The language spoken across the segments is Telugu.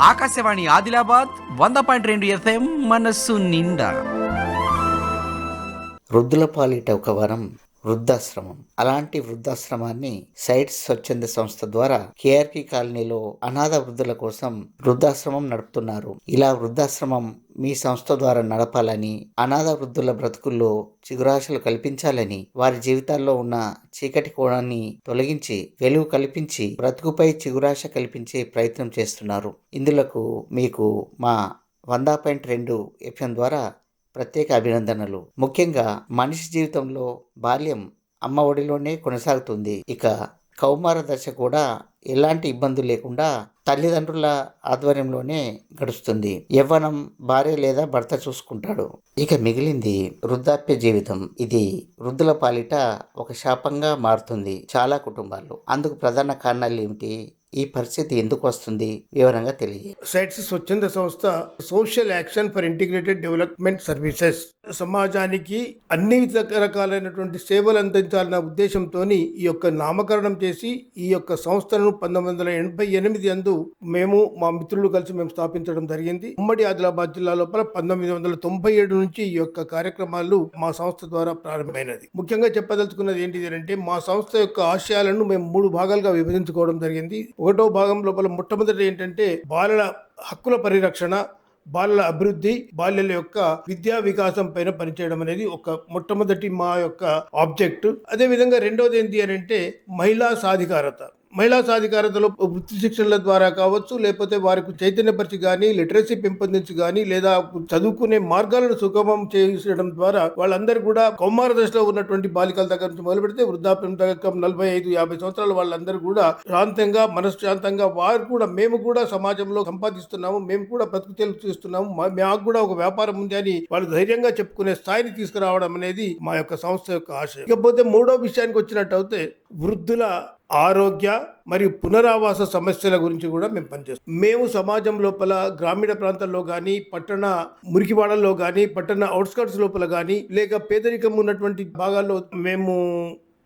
ఆకాశవాణి ఆదిలాబాద్ వంద పాయింట్ రెండు ఎఫ్ఎం మనస్సు నిండా. వృద్ధుల ఒక వరం. వృద్ధాశ్రమం. అలాంటి వృద్ధాశ్రమాన్ని సైట్స్ స్వచ్ఛంద సంస్థ ద్వారా కేఆర్పి కాలనీలో అనాథ వృద్ధుల కోసం వృద్ధాశ్రమం నడుపుతున్నారు. ఇలా వృద్ధాశ్రమం మీ సంస్థ ద్వారా నడపాలని అనాథ వృద్ధుల బ్రతుకుల్లో చిగురాశలు కల్పించాలని వారి జీవితాల్లో ఉన్న చీకటి కోణాన్ని తొలగించి వెలుగు కల్పించి బ్రతుకుపై చిగురాశ కల్పించే ప్రయత్నం చేస్తున్నారు. ఇందులకు మీకు మా వంద పాయింట్ రెండు ఎఫ్ఎం ద్వారా ప్రత్యేక అభినందనలు. ముఖ్యంగా మనిషి జీవితంలో బాల్యం అమ్మ ఒడిలోనే కొనసాగుతుంది. ఇక కౌమార దశ కూడా ఎలాంటి ఇబ్బందులు లేకుండా తల్లిదండ్రుల ఆధ్వర్యంలోనే గడుస్తుంది. యవ్వనం భార్య లేదా భర్త చూసుకుంటాడు. ఇక మిగిలింది వృద్ధాప్య జీవితం. ఇది వృద్ధుల పాలిట ఒక శాపంగా మారుతుంది. చాలా కుటుంబాల్లో. అందుకు ప్రధాన కారణాలు ఏమిటి? ఈ పరిస్థితి ఎందుకు వస్తుంది? వివరంగా తెలియజే సైట్స్ స్వచ్ఛంద సంస్థ social action for integrated development services సమాజానికి అన్ని రకాలైనటువంటి సేవలు అందించాలన్న ఉద్దేశంతో ఈ యొక్క నామకరణం చేసి ఈ యొక్క సంస్థను పంతొమ్మిది వందల ఎనభై ఎనిమిది అందు మేము మా మిత్రులు కలిసి మేము స్థాపించడం జరిగింది. ఉమ్మడి ఆదిలాబాద్ జిల్లా లోపల పంతొమ్మిది వందల తొంభై ఏడు నుంచి ఈ యొక్క కార్యక్రమాలు మా సంస్థ ద్వారా ప్రారంభమైనది. ముఖ్యంగా చెప్పదలుచుకున్నది ఏంటిది అంటే మా సంస్థ యొక్క ఆశయాలను మేము మూడు భాగాలుగా విభజించుకోవడం జరిగింది. ఒకటో భాగం లోపల మొట్టమొదటి ఏంటంటే బాలల హక్కుల పరిరక్షణ బాలల అభివృద్ధి బాల్యల యొక్క విద్యా వికాసం పైన పనిచేయడం అనేది ఒక మొట్టమొదటి మా యొక్క ఆబ్జెక్ట్. అదే విధంగా రెండోది ఏంటి అని అంటే మహిళా సాధికారత. మహిళా సాధికారతలో వృత్తి శిక్షణల ద్వారా కావచ్చు లేకపోతే వారికి చైతన్యపరిచి కానీ లిటరసీ పెంపొందించి కానీ లేదా చదువుకునే మార్గాలను సుగమం చేయడం ద్వారా వాళ్ళందరూ కూడా కౌమార దశలో ఉన్నటువంటి బాలికల దగ్గర నుంచి మొదలు పెడితే వృద్ధాప్యం దగ్గర నలభై ఐదు యాభై సంవత్సరాల వాళ్ళందరూ కూడా శాంతంగా మనశ్శాంతంగా వారు కూడా మేము కూడా సమాజంలో సంపాదిస్తున్నాము మేము కూడా బతుకు తెలుగు చేస్తున్నాము మా- మాకు కూడా ఒక వ్యాపారం ఉంది అని వాళ్ళు ధైర్యంగా చెప్పుకునే స్థాయిని తీసుకురావడం అనేది మా యొక్క సంస్థ యొక్క ఆశయం. ఇకపోతే మూడో విషయానికి వచ్చినట్టయితే వృద్ధుల ఆరోగ్య మరియు పునరావాస సమస్యల గురించి కూడా మేము పనిచేస్తాం. మేము సమాజం లోపల గ్రామీణ ప్రాంతాల్లో కానీ పట్టణ మురికివాడల్లో కానీ పట్టణ అవుట్స్కట్స్ లోపల కానీ లేక పేదరికం ఉన్నటువంటి భాగాల్లో మేము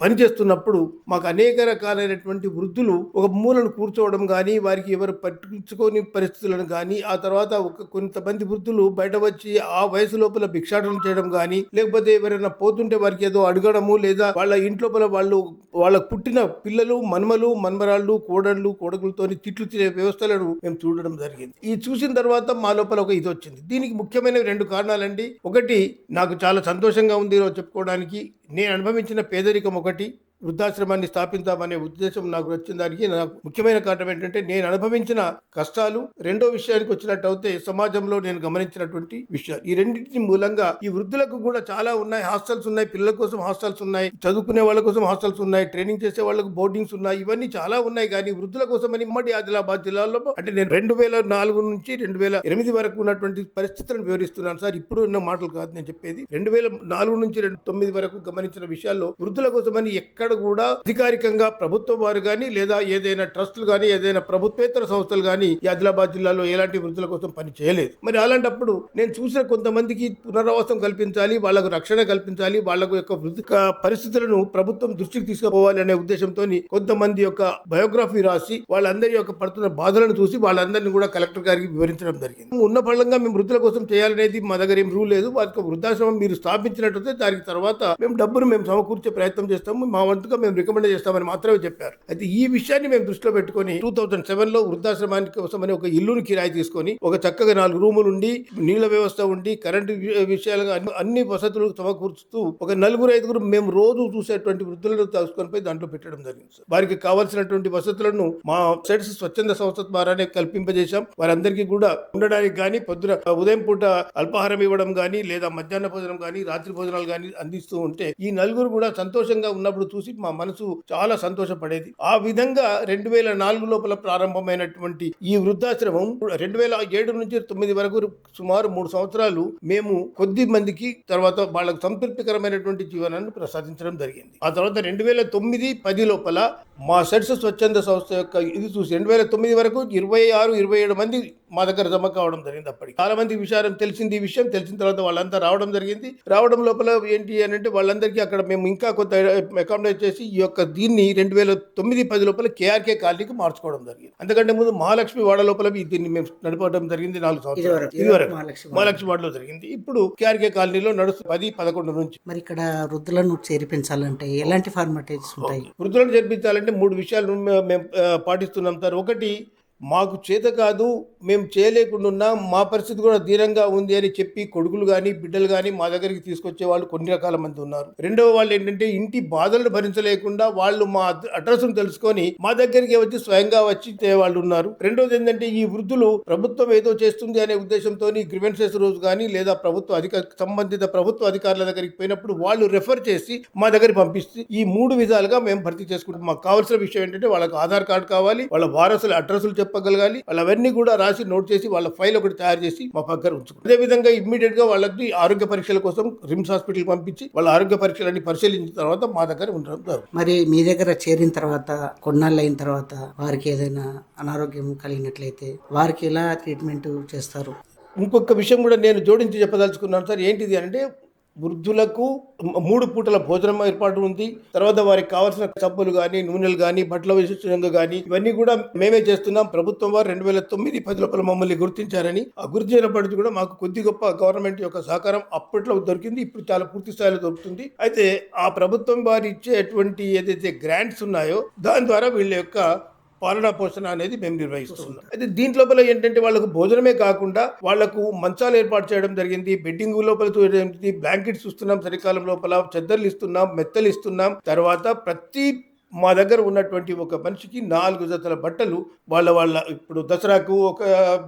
పనిచేస్తున్నప్పుడు మాకు అనేక రకాలైనటువంటి వృద్ధులు ఒక మూలను కూర్చోవడం కానీ వారికి ఎవరు పట్టించుకోని పరిస్థితులను కానీ ఆ తర్వాత ఒక కొంతమంది వృద్ధులు బయట వచ్చి ఆ వయసు లోపల భిక్షాటనం చేయడం కానీ లేకపోతే ఎవరైనా పోతుంటే వారికి ఏదో అడగడము లేదా వాళ్ళ ఇంట్లోపల వాళ్ళు వాళ్ళ పుట్టిన పిల్లలు మన్మలు మన్మరాళ్ళు కోడళ్ళు కోడకులతో తిట్లు తినే వ్యవస్థలను మేము చూడడం జరిగింది. ఈ చూసిన తర్వాత మా లోపల ఒక ఇది వచ్చింది. దీనికి ముఖ్యమైన రెండు కారణాలండి. ఒకటి నాకు చాలా సంతోషంగా ఉంది చెప్పుకోవడానికి. నేను అనుభవించిన పేదరికం ఒకటి వృద్ధాశ్రమాన్ని స్థాపిద్దామనే ఉద్దేశం నాకు వచ్చిన దానికి నాకు ముఖ్యమైన కారణం ఏంటంటే నేను అనుభవించిన కష్టాలు రెండో విషయానికి వచ్చినట్టు అయితే సమాజంలో నేను గమనించినటువంటి విషయాలు. ఈ రెండింటి మూలంగా ఈ వృద్ధులకు కూడా చాలా ఉన్నాయి. హాస్టల్స్ ఉన్నాయి. పిల్లల కోసం హాస్టల్స్ ఉన్నాయి. చదువుకునే వాళ్ళ కోసం హాస్టల్స్ ఉన్నాయి. ట్రైనింగ్ చేసే వాళ్ళకు బోర్డింగ్స్ ఉన్నాయి. ఇవన్నీ చాలా ఉన్నాయి. కానీ వృద్ధుల కోసం అని ఉమ్మడి ఆదిలాబాద్ జిల్లాలో అంటే నేను రెండు వేల నాలుగు నుంచి రెండు వేల ఎనిమిది వరకు ఉన్నటువంటి పరిస్థితులను వివరిస్తున్నాను. సార్ ఇప్పుడు ఉన్న మాటలు కాదు నేను చెప్పేది. రెండు వేల నాలుగు నుంచి రెండు తొమ్మిది వరకు గమనించిన విషయాల్లో వృద్ధుల కోసమని ఎక్కడ కూడా అధికారికంగా ప్రభుత్వం వారు కానీ లేదా ఏదైనా ట్రస్టులు కానీ ఏదైనా ప్రభుత్వేతర సంస్థలు కానీ ఈ ఆదిలాబాద్ జిల్లాలో ఎలాంటి వృద్ధుల కోసం పని చేయలేదు. మరి అలాంటప్పుడు నేను చూసిన కొంతమందికి పునరావాసం కల్పించాలి వాళ్ళకు రక్షణ కల్పించాలి వాళ్ళకు యొక్క వృద్ధి పరిస్థితులను ప్రభుత్వం దృష్టికి తీసుకుపోవాలి అనే ఉద్దేశంతో కొంతమంది యొక్క బయోగ్రఫీ రాసి వాళ్ళందరి యొక్క పడుతున్న బాధలను చూసి వాళ్ళందరినీ కూడా కలెక్టర్ గారికి వివరించడం జరిగింది. ఉన్న పళ్ళంగా మేము వృద్ధుల కోసం చేయాలనేది మా దగ్గర ఏం రూల్ లేదు. వారికి వృద్ధాశ్రమం మీరు స్థాపించినట్టు దానికి తర్వాత మేము డబ్బును మేము సమకూర్చే ప్రయత్నం చేస్తాము. మా వంతుగా మేము రికమెండ్ చేస్తామని మాత్రమే చెప్పారు అయితే ఈ విషయాన్ని మేము దృష్టిలో పెట్టుకుని టూ థౌజండ్ సెవెన్లో వృద్ధాశ్రమానికి కోసమని ఒక ఇల్లును కిరాయి తీసుకొని ఒక చక్కగా నాలుగు రూములు ఉండి నీళ్ళ వ్యవస్థ ఉండి కరెంటు విషయాలు విషయాలుగా అన్ని- వసతులు సమకూర్చుతూ ఒక నలుగురు ఐదుగురు మేము రోజు చూసేటువంటి వృద్ధులను తీసుకొని పోయి దాంట్లో పెట్టడం జరిగింది సార్. వారికి కావాల్సినటువంటి వసతులను మా సెట్స్ స్వచ్ఛంద సంస్థ ద్వారానే కల్పింపజేశాం వారందరికీ కూడా ఉండడానికి కానీ పొద్దున ఉదయం పూట అల్పాహారం ఇవ్వడం కానీ లేదా మధ్యాహ్న భోజనం కానీ రాత్రి భోజనాలు కానీ అందిస్తూ ఉంటే ఈ నలుగురు కూడా సంతోషంగా ఉన్నప్పుడు చూసి మా మనసు చాలా సంతోషపడేది. ఆ విధంగా రెండు వేల నాలుగు లోపల ప్రారంభమైనటువంటి ఈ వృద్ధాశ్రమం రెండు వేల ఏడు నుంచి తొమ్మిది వరకు సుమారు మూడు సంవత్సరాలు మేము కొద్ది మందికి తర్వాత వాళ్ళకు సంతృప్తికరమైనటువంటి జీవనాన్ని ప్రసాదించడం జరిగింది. ఆ తర్వాత రెండు వేల తొమ్మిది పది లోపల మా సెట్స్ స్వచ్ఛంద సంస్థ యొక్క ఇది చూసి రెండు వేల తొమ్మిది వరకు ఇరవై ఆరు ఇరవై ఏడు మంది మా దగ్గర జమ కావడం జరిగింది అప్పటికి. చాలా మంది విషయం తెలిసింది ఈ విషయం తెలిసిన తర్వాత వాళ్ళంతా రావడం జరిగింది. రావడం లోపల ఏంటి అని అంటే వాళ్ళందరికీ అక్కడ మేము ఇంకా కొంత అకామిడేట్ చేసి ఈ యొక్క దీన్ని రెండు వేల తొమ్మిది పది లోపల కేఆర్కే కాలనీకి మార్చుకోవడం జరిగింది. అంతకంటే ముందు మహాలక్ష్మి వాడ లోపల దీన్ని మేము నడపడం జరిగింది నాలుగు సంవత్సరాలు. ఇదివరకు. మహాలక్ష్మి వాడ. మహాలక్ష్మి వాడలో జరిగింది. ఇప్పుడు కేఆర్కే కాలనీలో నడుస్తు పది పదకొండు నుంచి. మరి ఇక్కడ వృద్ధులను చేర్పించాలంటే ఎలాంటి ఫార్మాలిటీస్ ఉంటాయి? వృద్ధులను చేర్పించాలంటే మూడు విషయాలు మేము పాటిస్తున్నాం సార్. ఒకటి మాకు చేత కాదు మేము చేయలేకుండా ఉన్నాం మా పరిస్థితి కూడా ధీరంగా ఉంది అని చెప్పి కొడుకులు కానీ బిడ్డలు కానీ మా దగ్గరికి తీసుకొచ్చే వాళ్ళు కొన్ని రకాల మంది ఉన్నారు. రెండవ వాళ్ళు ఏంటంటే ఇంటి బాధలను భరించలేకుండా వాళ్ళు మా అడ్రస్ను తెలుసుకొని మా దగ్గరికి వచ్చి స్వయంగా వచ్చి వాళ్ళు ఉన్నారు. రెండోది ఏంటంటే ఈ వృద్ధులు ప్రభుత్వం ఏదో చేస్తుంది అనే ఉద్దేశంతో గ్రివెన్సెస్ రోజు కానీ లేదా ప్రభుత్వ అధిక సంబంధిత ప్రభుత్వ అధికారుల దగ్గరికి పోయినప్పుడు వాళ్ళు రెఫర్ చేసి మా దగ్గరికి పంపిస్తే ఈ మూడు విధాలుగా మేము భర్తీ చేసుకుంటాం మాకు కావాల్సిన విషయం ఏంటంటే వాళ్ళకి ఆధార్ కార్డు కావాలి వాళ్ళ వారసుల అడ్రస్లు చెప్పగలగాలి. వాళ్ళు అవన్నీ కూడా రాసి నోట్ చేసి వాళ్ళ ఫైల్ ఒకటి తయారు చేసి మా పక్కన ఉంచుకుంటాం అదే విధంగా ఇమ్మీడియట్గా వాళ్ళకి ఆరోగ్య పరీక్షల కోసం రిమ్స్ హాస్పిటల్ పంపించి వాళ్ళ ఆరోగ్య పరీక్షలన్నీ పరిశీలించిన తర్వాత మా దగ్గర ఉండడం జరుగుతుంది. మరి మీ దగ్గర చేరిన తర్వాత కొన్నాళ్ళు అయిన తర్వాత వారికి ఏదైనా అనారోగ్యం కలిగినట్లయితే వారికి ఎలా ట్రీట్మెంట్ చేస్తారు? ఇంకొక విషయం కూడా నేను జోడించి చెప్పదలుచుకున్నాను సార్. ఏంటిది అంటే వృద్ధులకు మూడు పూటల భోజనం ఏర్పాటు ఉంది. తర్వాత వారికి కావాల్సిన సబ్బులు కానీ నూనెలు కానీ బట్టల విశిష్టంగా కానీ ఇవన్నీ కూడా మేమే చేస్తున్నాం. ప్రభుత్వం వారు రెండు వేల తొమ్మిది పది లోపల మమ్మల్ని గుర్తించారని ఆ గుర్తించినప్పటికీ కూడా మాకు కొద్ది గొప్ప గవర్నమెంట్ యొక్క సహకారం అప్పట్లో దొరికింది. ఇప్పుడు చాలా పూర్తి స్థాయిలో దొరుకుతుంది. అయితే ఆ ప్రభుత్వం వారు ఇచ్చేటువంటి ఏదైతే గ్రాంట్స్ ఉన్నాయో దాని ద్వారా వీళ్ళ యొక్క పాలనా పోషణ అనేది మేము నిర్వహిస్తున్నాం. అయితే దీంట్లోపల ఏంటంటే వాళ్ళకు భోజనమే కాకుండా వాళ్ళకు మంచాలు ఏర్పాటు చేయడం జరిగింది బెడ్డింగ్ లోపల బ్లాంకెట్స్ ఇస్తున్నాం చలికాలం లోపల చెద్దర్లు ఇస్తున్నాం మెత్తలు ఇస్తున్నాం. తర్వాత ప్రతి మా దగ్గర ఉన్నటువంటి ఒక మనిషికి నాలుగు జతల బట్టలు వాళ్ళ వాళ్ళ ఇప్పుడు దసరాకు ఒక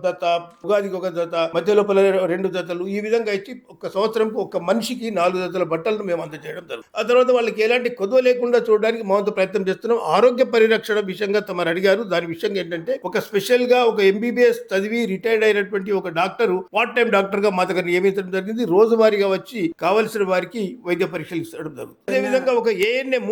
జత ఉగాదికి ఒక జత మధ్య లోపల రెండు జతలు ఈ విధంగా ఇచ్చి ఒక సంవత్సరంకు ఒక మనిషికి నాలుగు జతల బట్టలను మేము అందజేయడం జరుగుతుంది. ఆ తర్వాత వాళ్ళకి ఎలాంటి కొదవ లేకుండా చూడడానికి మా ప్రయత్నం చేస్తున్నాం. ఆరోగ్య పరిరక్షణ విషయంగా తమరు అడిగారు. దాని విషయంగా ఏంటంటే ఒక స్పెషల్గా ఒక ఎంబీబీఎస్ చదివి రిటైర్డ్ అయినటువంటి ఒక డాక్టర్ పార్ట్ టైం డాక్టర్గా మా దగ్గర నియమించడం జరిగింది. రోజువారీగా వచ్చి కావలసిన వారికి వైద్య పరీక్షలు ఇస్తడం జరుగుతుంది. అదేవిధంగా ఒక ఏఎన్ఎం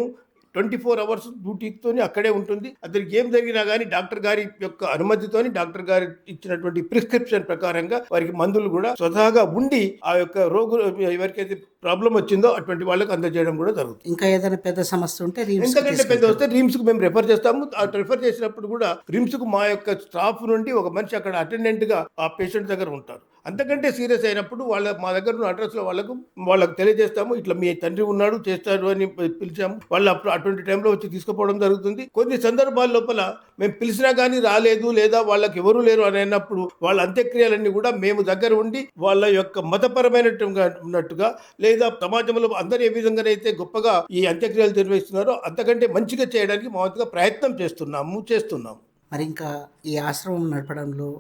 ట్వంటీ ఫోర్ అవర్స్ డ్యూటీతో అక్కడే ఉంటుంది. అతనికి ఏం జరిగినా కానీ డాక్టర్ గారి యొక్క అనుమతితోని డాక్టర్ గారి ఇచ్చినటువంటి ప్రిస్క్రిప్షన్ ప్రకారంగా వారికి మందులు కూడా స్వతహాగా ఉండి ఆ యొక్క రోగులు ఎవరికైతే ప్రాబ్లం వచ్చిందో అటువంటి వాళ్ళకి అందజేయడం కూడా జరుగుతుంది. ఇంకా ఏదైనా పెద్ద సమస్య ఉంటే ఎంతకంటే పెద్ద వస్తే రిమ్స్కు మేము రెఫర్ చేస్తాము. రెఫర్ చేసినప్పుడు కూడా రిమ్స్కు మా యొక్క స్టాఫ్ నుండి ఒక మనిషి అక్కడ అటెండెంట్గా ఆ పేషెంట్ దగ్గర ఉంటారు. అంతకంటే సీరియస్ అయినప్పుడు వాళ్ళ మా దగ్గర ఉన్న అడ్రస్లో వాళ్ళకు వాళ్ళకు తెలియజేస్తాము. ఇట్లా మీ తండ్రి ఉన్నాడు చేస్తాడు అని పిలిచాము. వాళ్ళు అప్పుడు అటువంటి టైంలో వచ్చి తీసుకుపోవడం జరుగుతుంది. కొన్ని సందర్భాల లోపల మేము పిలిచినా కానీ రాలేదు లేదా వాళ్ళకి ఎవరు లేరు అని అన్నప్పుడు వాళ్ళ అంత్యక్రియలన్నీ కూడా మేము దగ్గర ఉండి వాళ్ళ యొక్క మతపరమైనట్టుగా ఉన్నట్టుగా లేదా సమాజంలో అందరు ఏ విధంగానైతే గొప్పగా ఈ అంత్యక్రియలు నిర్వహిస్తున్నారో అంతకంటే మంచిగా చేయడానికి మా వంతుగా ప్రయత్నం చేస్తున్నాము చేస్తున్నాము. మరి ఇంకా ఈ ఆశ్రమం నడపడంలో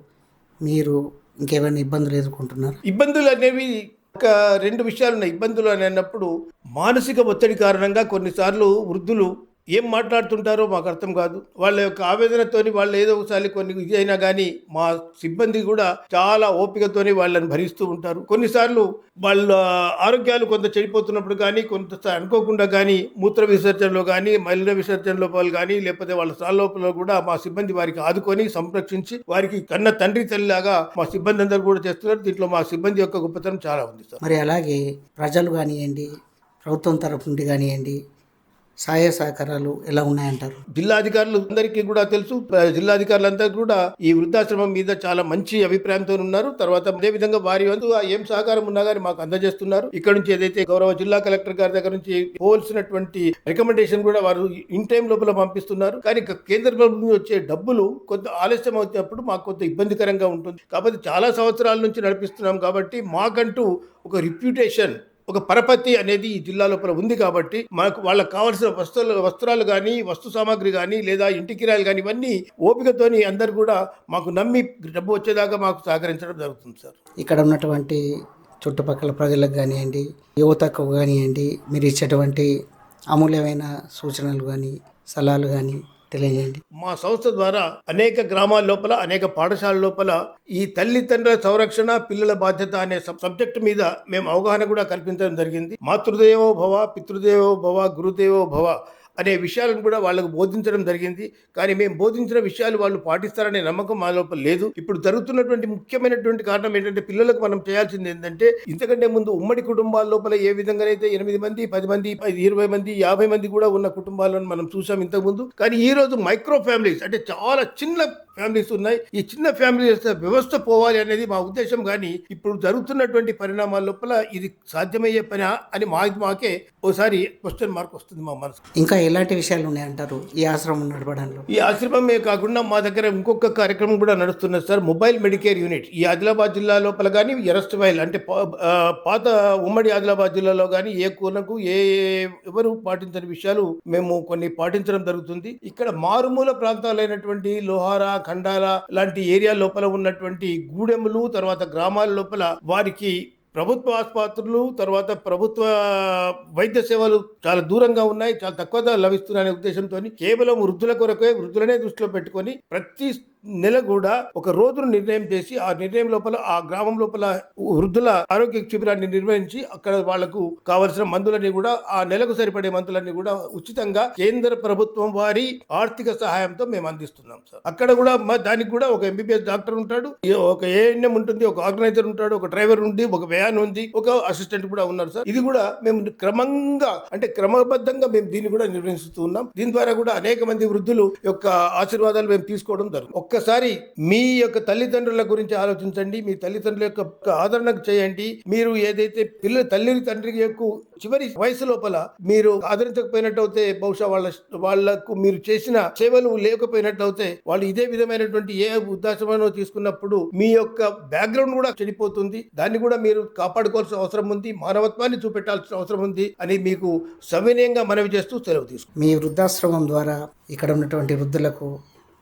మీరు ఇంకేమైనా ఇబ్బందులు ఎదుర్కొంటున్నారు? ఇబ్బందులు అనేవి ఒక రెండు విషయాలు ఉన్నాయి. ఇబ్బందులు అని అన్నప్పుడు మానసిక ఒత్తిడి కారణంగా కొన్నిసార్లు వృద్ధులు ఏం మాట్లాడుతుంటారో మాకు అర్థం కాదు. వాళ్ళ యొక్క ఆవేదనతోని వాళ్ళు ఏదో ఒకసారి కొన్ని ఇది అయినా కానీ మా సిబ్బంది కూడా చాలా ఓపికతోని వాళ్ళని భరిస్తూ ఉంటారు. కొన్నిసార్లు వాళ్ళ ఆరోగ్యాలు కొంత చెడిపోతున్నప్పుడు కానీ కొంత అనుకోకుండా కానీ మూత్ర విసర్జనలో కానీ మలిన విసర్జన లోపాలు కానీ లేకపోతే వాళ్ళ సార్ లోపల కూడా మా సిబ్బంది వారికి ఆదుకొని సంరక్షించి వారికి కన్న తండ్రి తల్లిలాగా మా సిబ్బంది అందరూ కూడా చేస్తున్నారు. దీంట్లో మా సిబ్బంది యొక్క గొప్పతనం చాలా ఉంది సార్. మరి అలాగే ప్రజలు కానివ్వండి ప్రభుత్వం తరపు నుండి కానివ్వండి సహాయ సహకారాలు ఎలా ఉన్నాయంటారు? జిల్లాధికారులు అందరికీ కూడా తెలుసు. ప్ర- జిల్లాధికారులంతా కూడా ఈ వృద్ధాశ్రమం మీద చాలా మంచి అభిప్రాయంతో ఉన్నారు. తర్వాత అదే విధంగా వారి వంతు ఏం సహకారం ఉన్నా కానీ మాకు అందజేస్తున్నారు. ఇక్కడ నుంచి ఏదైతే గౌరవ జిల్లా కలెక్టర్ గారి దగ్గర నుంచి పోల్సినటువంటి రికమెండేషన్ కూడా వారు ఇన్ టైం లోపల పంపిస్తున్నారు. కానీ కేంద్ర ప్రభుత్వం వచ్చే డబ్బులు కొంత ఆలస్యం అవుతున్నప్పుడు మాకు కొంత ఇబ్బందికరంగా ఉంటుంది. కాబట్టి చాలా సంవత్సరాల నుంచి నడిపిస్తున్నాం కాబట్టి మాకంటూ ఒక రిప్యూటేషన్ ఒక పరపతి అనేది ఈ జిల్లా లోపల ఉంది కాబట్టి మనకు వాళ్ళకి కావాల్సిన వస్తువులు వస్త్రాలు కానీ వస్తు సామాగ్రి కానీ లేదా ఇంటి కిరాయిలు కానీ ఇవన్నీ ఓపికతోని అందరు కూడా మాకు నమ్మి డబ్బు వచ్చేదాకా మాకు సహకరించడం జరుగుతుంది సార్. ఇక్కడ ఉన్నటువంటి చుట్టుపక్కల ప్రజలకు కానివ్వండి యువతకు కానివ్వండి మీరు ఇచ్చేటువంటి అమూల్యమైన సూచనలు కానీ సలహాలు కానీ తెలియజేయండి. మా సంస్థ ద్వారా అనేక గ్రామాల లోపల అనేక పాఠశాల లోపల ఈ తల్లిదండ్రుల సంరక్షణ పిల్లల బాధ్యత అనే సబ్- సబ్జెక్ట్ మీద మేము అవగాహన కూడా కల్పించడం జరిగింది. మాతృదేవో భవ పితృదేవో భవ గురుదేవో భవ అనే విషయాలను కూడా వాళ్ళకు బోధించడం జరిగింది. కానీ మేము బోధించిన విషయాలు వాళ్ళు పాటిస్తారనే నమ్మకం మా లోపల లేదు. ఇప్పుడు జరుగుతున్నటువంటి ముఖ్యమైనటువంటి కారణం ఏంటంటే పిల్లలకు మనం చేయాల్సింది ఏంటంటే ఇంతకంటే ముందు ఉమ్మడి కుటుంబాల లోపల ఏ విధంగానైతే ఎనిమిది మంది పది మంది పది, ఇరవై మంది యాభై మంది కూడా ఉన్న కుటుంబాలను మనం చూసాం ఇంతకుముందు. కానీ ఈ రోజు మైక్రో ఫ్యామిలీస్ అంటే చాలా చిన్న ఫ్యామిలీస్ ఉన్నాయి. ఈ చిన్న ఫ్యామిలీస్ వ్యవస్థ పోవాలి అనేది మా ఉద్దేశం. కానీ ఇప్పుడు జరుగుతున్నటువంటి పరిణామాల లోపల ఇది సాధ్యమయ్యే పని అని మా మాకే ఓసారి క్వశ్చన్ మార్క్ వస్తుంది మా మనసు ఇంకా ఎలాంటి విషయాలు ఉన్నాయంటారు ఈ ఆశ్రమం నడపడంలో? ఈ ఆశ్రమమే కాకుండా మా దగ్గర ఇంకొక కార్యక్రమం కూడా నడుస్తున్నది సార్ మొబైల్ మెడికేర్ యూనిట్. ఈ ఆదిలాబాద్ జిల్లా లోపల కానీ ఎరస్ట్వైల్ అంటే పాత ఉమ్మడి ఆదిలాబాద్ జిల్లాలో కానీ ఏ కోనకు ఏ ఎవరు పాటించని విషయాలు మేము కొన్ని పాటించడం జరుగుతుంది. ఇక్కడ మారుమూల ప్రాంతాలైనటువంటి లోహార ఖండాల లాంటి ఏరియా లోపల ఉన్నటువంటి గూడెములు తర్వాత గ్రామాల లోపల వారికి ప్రభుత్వ ఆసుపత్రులు తర్వాత ప్రభుత్వ వైద్య సేవలు చాలా దూరంగా ఉన్నాయి చాలా తక్కువ లభిస్తున్నాయనే ఉద్దేశంతో కేవలం వృద్ధుల కొరకే వృద్ధులనే దృష్టిలో పెట్టుకొని ప్రతి నెల కూడా ఒక రోజును నిర్ణయం చేసి ఆ నిర్ణయం లోపల ఆ గ్రామం లోపల వృద్ధుల ఆరోగ్య శిబిరాన్ని నిర్వహించి అక్కడ వాళ్ళకు కావలసిన మందులన్నీ కూడా ఆ నెలకు సరిపడే మందులన్నీ కూడా ఉచితంగా కేంద్ర ప్రభుత్వం వారి ఆర్థిక సహాయంతో మేము అందిస్తున్నాం సార్. అక్కడ కూడా మా- దానికి కూడా ఒక ఎంబీబీఎస్ డాక్టర్ ఉంటాడు ఒక ఏఎన్ఎం ఉంటుంది ఒక ఆర్గనైజర్ ఉంటాడు ఒక డ్రైవర్ ఉంది ఒక వ్యాన్ ఉంది ఒక అసిస్టెంట్ కూడా ఉన్నారు సార్. ఇది కూడా మేము క్రమంగా అంటే క్రమబద్ధంగా మేము దీన్ని కూడా నిర్వహిస్తున్నాం దీని ద్వారా కూడా అనేక మంది వృద్ధులు యొక్క ఆశీర్వాదాలు మేము తీసుకోవడం జరుగుతుంది. ఒక్కసారి మీ యొక్క తల్లిదండ్రుల గురించి ఆలోచించండి. మీ తల్లిదండ్రుల యొక్క ఆదరణ ఆదరణకు చేయండి. మీరు ఏదైతే పిల్లల తల్లి తండ్రికి యొక్క చివరి వయసు లోపల మీరు ఆదరించకపోయినట్టయితే బహుశా వాళ్ళ వాళ్ళకు మీరు చేసిన సేవలు లేకపోయినట్లయితే వాళ్ళు ఇదే విధమైనటువంటి ఏ ఉద్దేశమనో తీసుకున్నప్పుడు మీ యొక్క బ్యాక్గ్రౌండ్ కూడా చెడిపోతుంది. దాన్ని కూడా మీరు కాపాడుకోవాల్సిన అవసరం ఉంది. మానవత్వాన్ని చూపెట్టాల్సిన అవసరం ఉంది అని మీకు సవినయంగా మనవి చేస్తూ సెలవు తీసుకు మీ వృద్ధాశ్రమం ద్వారా ఇక్కడ ఉన్నటువంటి వృద్ధులకు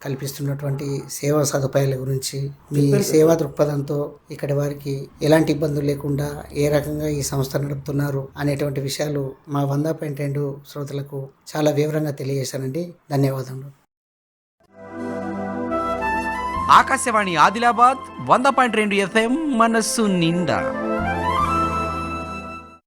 కల్పిస్తున్నటువంటి సేవా సదుపాయాల గురించి మీ సేవా దృక్పథంతో ఇక్కడి వారికి ఎలాంటి ఇబ్బందులు లేకుండా ఏ రకంగా ఈ సంస్థ నడుపుతున్నారు అనేటువంటి విషయాలు మా వంద పాయింట్ రెండు శ్రోతలకు చాలా వివరంగా తెలియజేశానండి. ధన్యవాదములు. ఆకాశవాణి ఆదిలాబాద్ వంద పాయింట్ రెండు ఎఫ్ఎం మనస్సు నిండా.